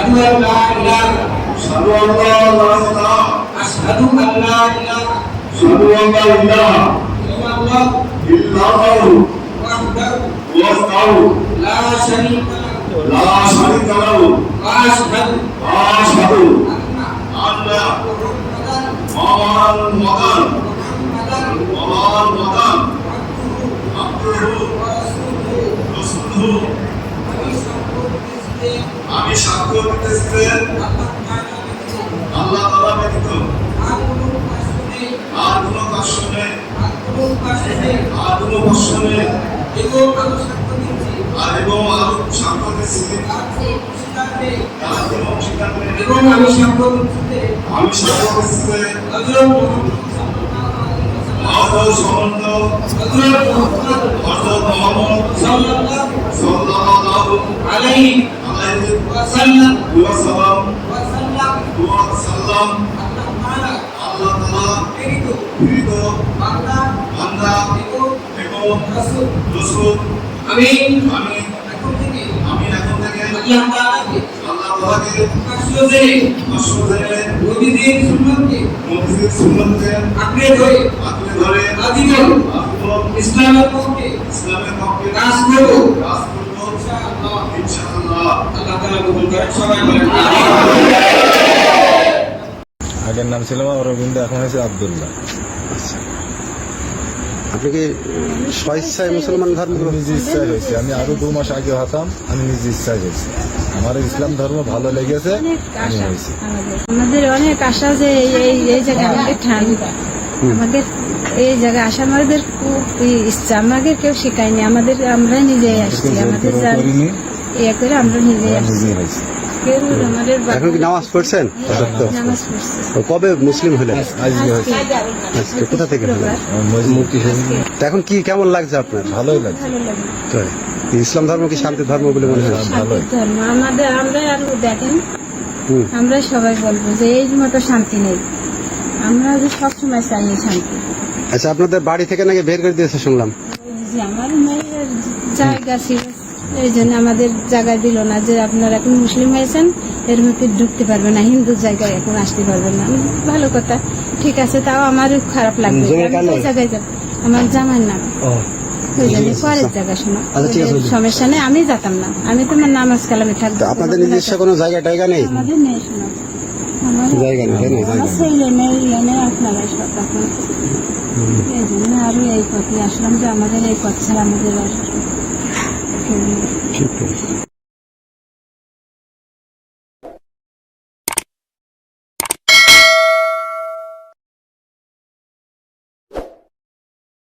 أشهد أن لا إله أشهد أن لا إله أشهد أن لا إله أشهد أن لا إله إلا الله إلا الله وحده وحده لا شريك له لا شريك له وأشهد وأشهد أن أن محمدا محمدا محمدا محمدا عبده ورسوله رسوله আমি সাক্ষ্য দিতেছি আমি দিতেছি আল্লাহ আল্লাহ তাআলা ব্যতীত আর কোনো উপাস্য নেই আর কোনো উপাস্য নেই এবং আমি সাক্ষ্য দিচ্ছি আর এবং আরও সাক্ষ্য দিচ্ছি তার কোনো অংশীদার নেই। এবং আমি সাক্ষ্য দিচ্ছি যে আমি সাক্ষ্য দিচ্ছি হযরত মুহাম্মদ আদৌ সমন্ত হযরত মুহাম্মদ হযরত মুহাম্মদ সাল্লাল্লাহু সাল্লাল্লাহু আলাইহি আলাইহি ওয়াসাল্লাম ওয়াসাল্লাম ওয়াসাল্লাম ওয়াসাল্লাম আল্লাহ তাআলা প্রেরিত। প্রেরিত। বান্দা। বান্দা। এবং এবং রাসূল। রাসূল। আমি আমি এখন থেকে। আমি এখন থেকে। আল্লাহ তাআলাকে। আল্লাহ তাআলাকে। প্রকাশ্য জেনে। নবীদের সুন্নতকে মসজিদ সুন্নতকে আঁকড়ে ধরে। আঁকড়ে ধরে। আগের নাম ছিল আমার অরবিন্দ এখন হয়েছে আবদুল্লাহ। আপনি কি স্বেচ্ছায় মুসলমান ধর্ম আমি ইচ্ছায় হয়েছে। আমি আরও দু মাস আগে হতাম আমি নিজে ইচ্ছায় হয়েছি। আমার ইসলাম ধর্ম ভালো লেগেছে আমি হয়েছি। আমাদের অনেক আশা যে এই এই- এই জায়গায় আমাদের ঠান্ডা আমাদের এই জায়গায় আসা আমাদের খুব ইচ্ছা। আমাদের কেউ শেখায়নি আমাদের আমরা নিজেই আসছি। আমাদের ইয়ে করে আমরা এখন কি নামাজ পড়ছেন? সত্য। নামাজ পড়ছি। তো কবে মুসলিম হলেন? আজকে কোথা থেকে হলেন? এখন কি কেমন লাগছে আপনার? ভালোই লাগছে। ভালো লাগে তাই। ইসলাম ধর্ম কি শান্তি ধর্ম বলে মনে হয়? ধর্ম। আমাদের আমরা আর দেখেন আমরা সবাই বলব যে এই মতো শান্তি নেই। আমরা যে সবসময় চাই শান্তি। আচ্ছা আপনাদের বাড়ি থেকে নাকি বের করে দিয়েছে শুনলাম। আমার মেয়ের জায়গা ছিল এই জন্য আমাদের জায়গায় দিল না যে আপনারা এখন মুসলিম হয়েছেন এর মধ্যে ঢুকতে পারবেন না হিন্দু জায়গায় এখন আসতে পারবেন না। ভালো কথা। ঠিক আছে তাও আমারও খারাপ লাগবে? জায়গায় যাব। আমার জামার নাম। আচ্ছা, ওদের সমস্যা নেই আমি যেতাম না। আমি তোমার নামাজ কালামে থাকব। তো আপনাদের নিজস্ব কোনো জায়গা টায়গা নেই? আমাদের নেই শোনো। আমার- জায়গা নেই, আমার ছেলে মেয়ে ইয়ে নেই আপনারা সব এখন এই জন্য আরও এই পথে আসলাম যে আমাদের এই পথ ছাড়া আমাদের আর কেউ নেই। ঠিক আছে